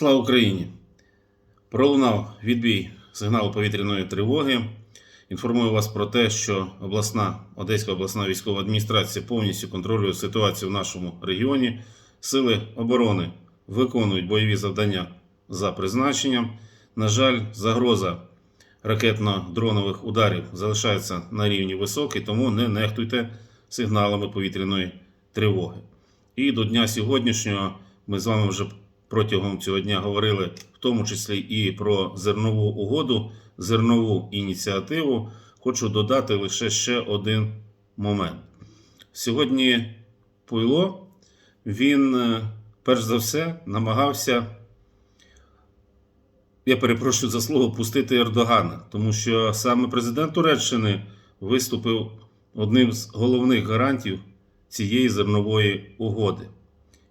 Слава Україні! Пролунав відбій сигналу повітряної тривоги. Інформую вас про те, що обласна Одеська обласна військова адміністрація повністю контролює ситуацію в нашому регіоні. Сили оборони виконують бойові завдання за призначенням. На жаль, загроза ракетно-дронових ударів залишається на рівні високий, тому не нехтуйте сигналами повітряної тривоги. І до дня сьогоднішнього ми з вами вже протягом цього дня говорили, в тому числі і про зернову угоду, зернову ініціативу. Хочу додати лише ще один момент. Сьогодні Пуйло, він е, перш за все намагався, я перепрошую за слово, пустити Ердогана, тому що саме президент Туреччини виступив одним з головних гарантів цієї зернової угоди.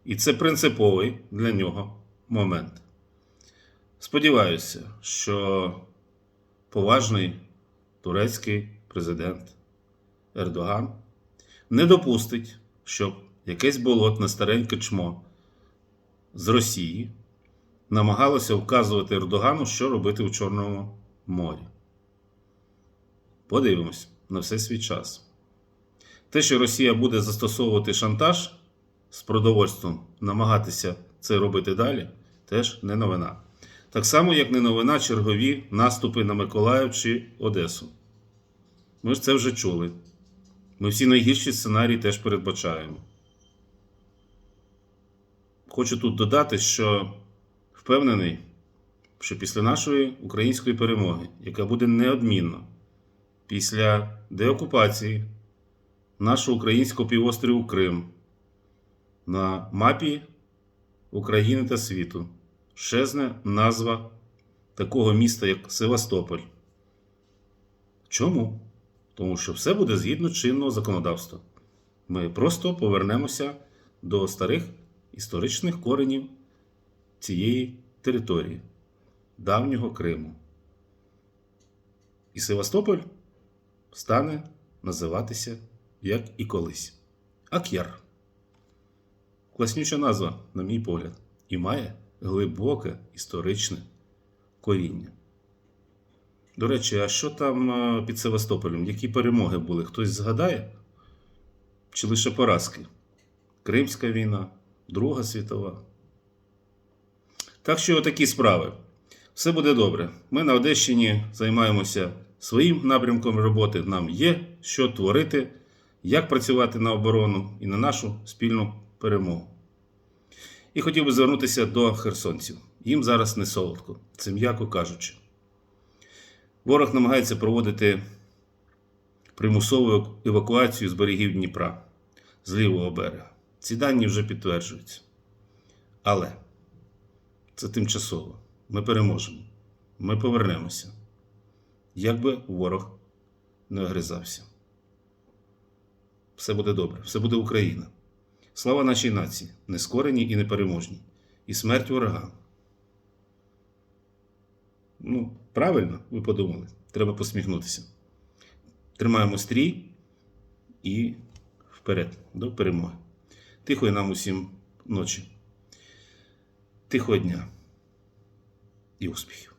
І це принциповий для нього момент. Сподіваюся, що поважний турецький президент Ердоган не допустить, щоб якесь болотне стареньке чмо з Росії намагалося вказувати Ердогану, що робити у Чорному морі. Подивимось на все свій час. Те, що Росія буде застосовувати шантаж з продовольством, намагатися це робити далі, теж не новина. Так само, як не новина чергові наступи на Миколаїв чи Одесу. Ми ж це вже чули. Ми всі найгірші сценарії теж передбачаємо. Хочу тут додати, що впевнений, що після нашої української перемоги, яка буде неодмінно, після деокупації нашого українського півострову Крим на мапі України та світу щезне назва такого міста, як Севастополь. Чому? Тому що все буде згідно чинного законодавства. Ми просто повернемося до старих історичних коренів цієї території, давнього Криму. І Севастополь стане називатися як і колись. Ак'яр. Класнюча назва, на мій погляд, і має глибоке історичне коріння. До речі, а що там під Севастополем? Які перемоги були? Хтось згадає? Чи лише поразки? Кримська війна, Друга світова. Так що такі справи. Все буде добре. Ми на Одещині займаємося своїм напрямком роботи. Нам є що творити, як працювати на оборону і на нашу спільну перемогу. І хотів би звернутися до херсонців. Їм зараз не солодко, це м'яко кажучи. Ворог намагається проводити примусову евакуацію з берегів Дніпра з лівого берега. Ці дані вже підтверджуються. Але це тимчасово. Ми переможемо. Ми повернемося. Як би ворог не огризався. Все буде добре, все буде Україна. Слава нашій нації, нескореній і непереможній. І смерть ворогам. Ну, правильно, ви подумали. Треба посміхнутися. Тримаємо стрій і вперед до перемоги. Тихої нам усім ночі. Тихого дня і успіхів.